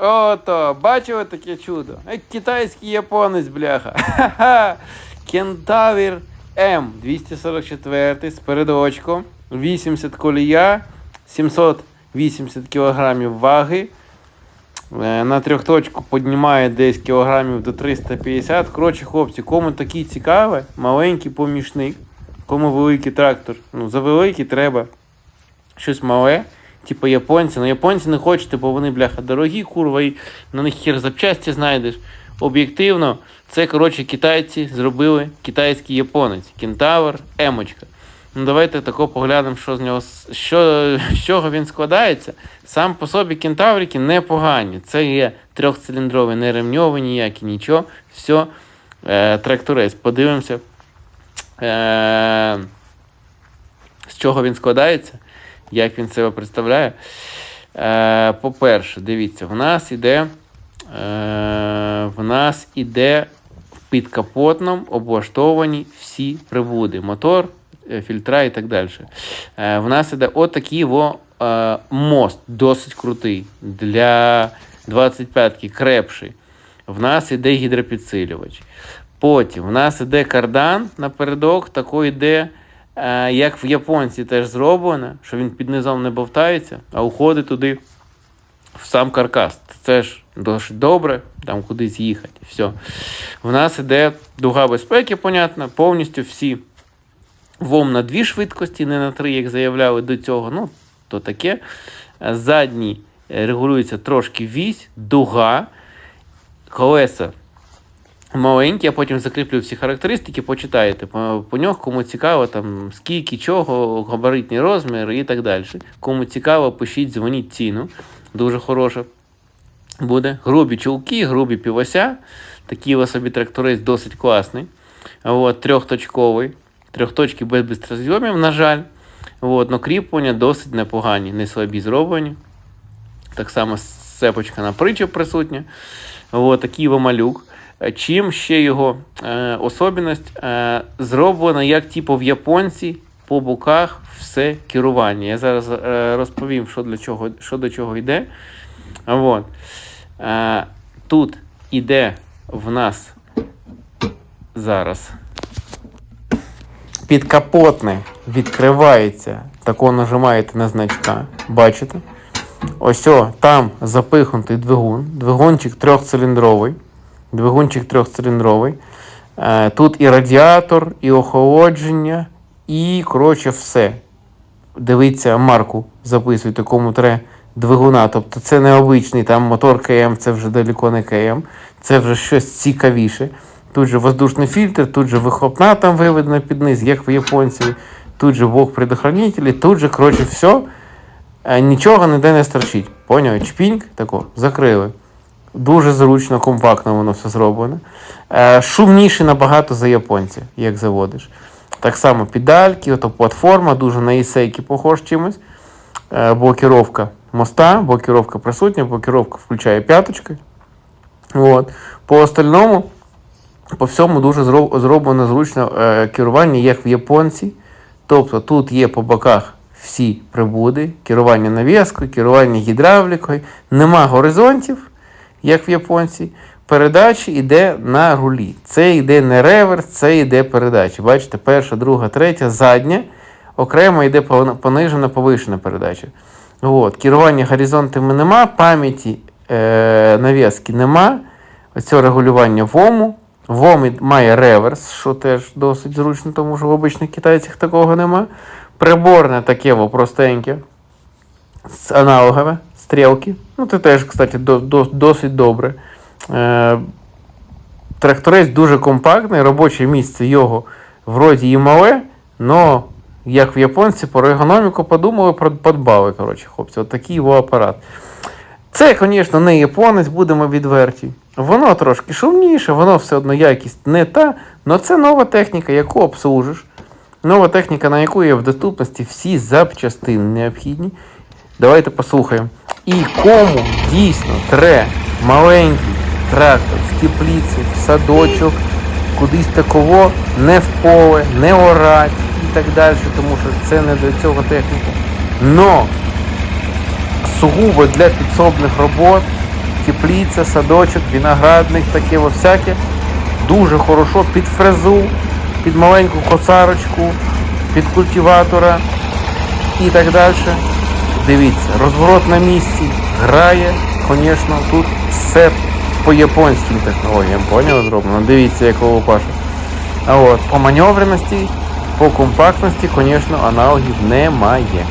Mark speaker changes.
Speaker 1: Ото, бачили таке чудо? Е, Китайський японець, бляха. Ха-ха. Кентавір М 244 з передочком, 80 колія, 780 кілограмів ваги. Е, На трьохточку піднімає десь кілограмів до 350. Коротше, хлопці, кому такий цікавий, маленький помічник, кому великий трактор. Ну, за великий треба щось мале, типу японці. Ну японці не хочете, бо вони, бляха, дорогі, курва, і на них хер запчасті знайдеш. Об'єктивно, це, коротше, китайці зробили китайський японець, кентавр, емочка. Ну, давайте тако поглянемо, що з нього що, з чого він складається. Сам по собі кентаврики непогані. Це є трьохциліндровий, не ремньовий ніякий, нічого. Все, е, тракторець. Подивимося, е, з чого він складається, як він себе представляє. Е, по-перше, дивіться, в нас іде, е, в нас іде в підкапотном облаштовані всі прибуди. Мотор, е, фільтра і так далі. Е, в нас іде отакий е, мост, досить крутий. Для 25-ки крепший. В нас іде гідропідсилювач. Потім в нас іде кардан напередок, такий йде, як в японці теж зроблено, що він під низом не бовтається, а уходить туди в сам каркас. Це ж досить добре, там кудись їхати. Все. В нас іде дуга безпеки, понятно, повністю всі ВОМ на дві швидкості, не на три, як заявляли до цього. Ну, то таке. Е, Задній е, регулюється трошки вісь, дуга, колеса маленькі, я потім закріплю всі характеристики, почитаєте по, по нього, кому цікаво, там, скільки, чого, габаритні розміри і так далі. Кому цікаво, пишіть, дзвоніть ціну. Дуже хороша буде. Грубі чулки, грубі півося. Такий ось собі тракторець досить класний. От, трьохточковий. Трьохточки без бистрозйомів, на жаль. От, но кріплення досить непогані, не слабі зроблені. Так само сепочка на причіп присутня. От, такий вомалюк. Е, Чим ще його е, особливість е, зроблено, як типу в японці по боках все керування. Я зараз е, розповім, що, для чого, що до чого йде. От. Е, тут іде в нас зараз підкапотне відкривається, тако нажимаєте на значка, бачите? Ось о, там запихнутий двигун. Двигунчик трьохциліндровий. Двигунчик трьохциліндровий. Е, тут і радіатор, і охолодження, і, коротше, все. Дивіться, марку записуйте, кому треба двигуна. Тобто це не обичний там мотор КМ, це вже далеко не КМ, це вже щось цікавіше. Тут же воздушний фільтр, тут же вихлопна там виведена під низ, як в японці, тут же блок предохранителі, тут же, коротше, все. Нічого ніде не стерчить. Поняли? Чпіньк, тако, закрили. Дуже зручно, компактно воно все зроблено. Е, шумніше набагато за японця, як заводиш. Так само педальки, ото платформа, дуже на ісейки похож чимось. Е, блокіровка моста, блокіровка присутня, блокіровка включає п'яточки. От. По остальному, по всьому дуже зроблено зручно е, керування, як в японці. Тобто тут є по боках всі прибуди, керування навіскою, керування гідравлікою, нема горизонтів, як в японці. Передачі йде на рулі. Це йде не реверс, це йде передача. Бачите, перша, друга, третя, задня. Окремо йде пон- понижена, повишена передача. От. Керування горизонтами нема, пам'яті е, нав'язки нема. Оцього регулювання ВОМу. ВОМ має реверс, що теж досить зручно, тому що в обичних китайцях такого нема. Приборне таке простеньке. Аналогове, стрілки. Ну, це теж, кстати, до, до, досить добре. Тракторець дуже компактний, робоче місце його вроді і мале, але як в японці про ергономіку подумали, подбали, коротше, хлопці. От такий його апарат. Це, звісно, не японець, будемо відверті. Воно трошки шумніше, воно все одно якість не та, але це нова техніка, яку обслужиш. Нова техніка, на яку є в доступності всі запчастини необхідні. Давайте послухаємо. І кому дійсно тре маленький трактор в тепліці, в садочок, кудись такого, не в поле, не орать і так далі, тому що це не для цього техніка. Но сугубо для підсобних робот теплиця, садочок, виноградник, таке от всяке. Дуже хорошо під фрезу, під маленьку косарочку, під культиватора і так далі. Дивіться, розворот на місці грає, звісно, тут все по японським технологіям, поняли зроблено. Дивіться, якого паша. А от по маневреності, по компактності, звісно, аналогів немає.